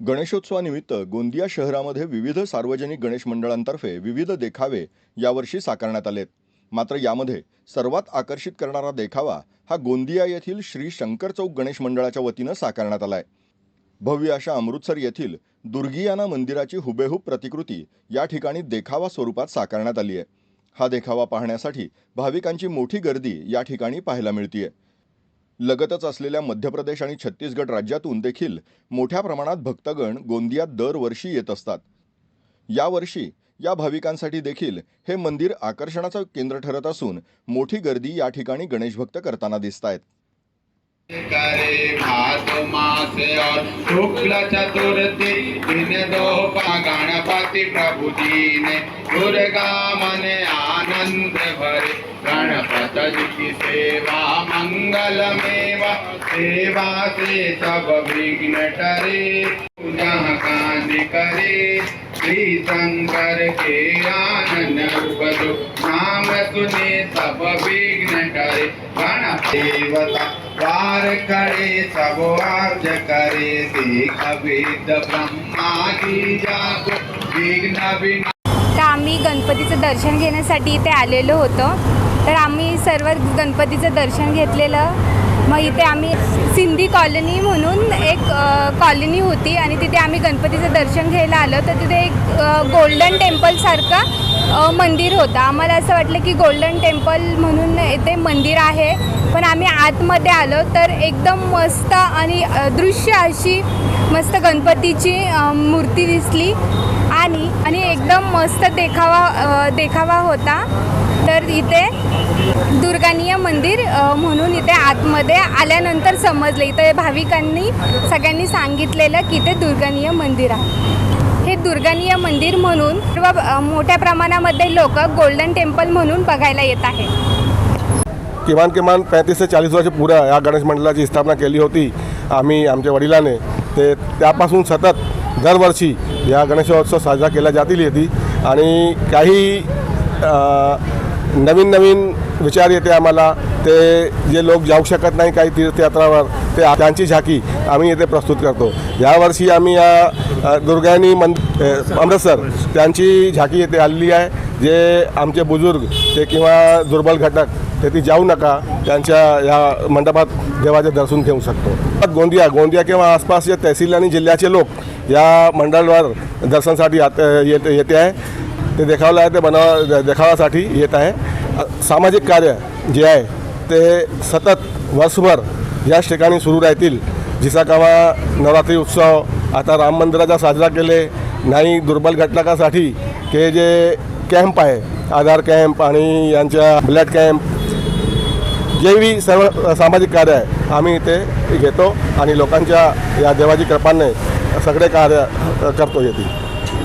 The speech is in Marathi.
गणेशोत्सवानिमित्त गोंदिया शहरामध्ये विविध सार्वजनिक गणेश मंडळांतर्फे विविध देखावे यावर्षी साकारण्यात आलेत. मात्र यामध्ये सर्वात आकर्षित करणारा देखावा हा गोंदिया येथील श्री शंकर चौक गणेश मंडळाच्या वतीनं साकारण्यात आलाय. भव्य अशा अमृतसर येथील दुर्गियाना मंदिराची हुबेहूब प्रतिकृती या ठिकाणी देखावा स्वरूपात साकारण्यात आली आहे हा देखावा पाहण्यासाठी भाविकांची मोठी गर्दी या ठिकाणी पाहायला मिळतीये. लगतच असलेल्या मध्य प्रदेश आणि छत्तीसगड राज्यातून देखील मोठ्या प्रमाणात भक्तगण गोंदियात दरवर्षी येत असतात. यावर्षी या भाविकांसाठी देखील हे मंदिर आकर्षणाचं केंद्र ठरत असून मोठी गर्दी या ठिकाणी गणेश भक्त करताना दिसत आहेत शुक्ल चतुर्थी दिन दो गणपति प्रभु जी ने दुर्गा मने आनंद। गणपतजी की सेवा मंगलमेवा सेवा से सब विघ्न टरे जहाँ कांति करे श्री शंकर के आनंद उपदो नाम सुने सब विघ्न टरे गण देवता वार करे सब आर्ज करे देख वेद ब्रह्मा की जागो विघ्न विना आम्ही गणपतीचं दर्शन घेण्यासाठी इथे आलेलो होतो. तर आम्ही सर्व गणपतीचं दर्शन घेतलेलं. मग इथे आम्ही सिंधी कॉलनी म्हणून एक कॉलनी होती आणि तिथे आम्ही गणपतीचं दर्शन घ्यायला आलो. तर तिथे एक गोल्डन टेम्पलसारखं मंदिर होतं. आम्हाला असं वाटलं की गोल्डन टेम्पल म्हणून इथे मंदिर आहे. पण आम्ही आतमध्ये आलो तर एकदम मस्त आणि दृश्य अशी मस्त गणपतीची मूर्ती दिसली. आणि आणि एकदम मस्त देखावा देखावा होता. तर इथे दुर्गानीय मंदिर म्हणून इथे आतमध्ये आल्यानंतर समजले. इथे भाविकांनी सगळ्यांनी सांगितलेलं की ते दुर्गानीय मंदिर आहे. हे दुर्गानीय मंदिर म्हणून सर्व मोठ्या प्रमाणामध्ये लोक गोल्डन टेम्पल म्हणून बघायला येत आहे किमान किमान पैंतीस ते चाळीस वर्ष पुरा या गणेश मंडळाची स्थापना केली होती आम्ही आमच्या वडिलाने. ते त्यापासून सतत दरवर्षी या गणेशोत्सव साजरा केला जातील येते आणि काही नवीन नवीन विचार येते आम्हाला. ते जे लोक जाऊ शकत नाही काही तीर्थयात्रावर ते त्यांची झाकी आम्ही येथे प्रस्तुत करतो. यावर्षी आम्ही या दुर्गानी मंद अमृतसर त्यांची झाकी येथे आलेली आहे. जे आमचे बुजुर्ग ते किंवा दुर्बल घटक ते ती जाऊ नका. त्यांच्या या मंडपात देवाचे दर्शन घेऊ शकतो. गोंदिया गोंदिया किंवा आसपासच्या तहसील आणि जिल्ह्याचे लोक या मंडळावर दर्शनासाठी आत येत येते आहे. ते देखावलं आहे ते बनवा देखावासाठी येत आहे. सामाजिक कार्य जे आहे ते सतत वर्षभर याच ठिकाणी सुरू राहतील. जिचा कवा नवरात्री उत्सव आता राम मंदिराचा साजरा केले नाही दुर्बल घटकासाठी के जे कॅम्प आहे आधार कॅम्प आणि यांच्या ब्लड कॅम्प जेवी सर्व सामाजिक कार्य आहे आम्ही इथे घेतो आणि लोकांच्या या देवाची कृपाने सगळे कार्य करतो येतील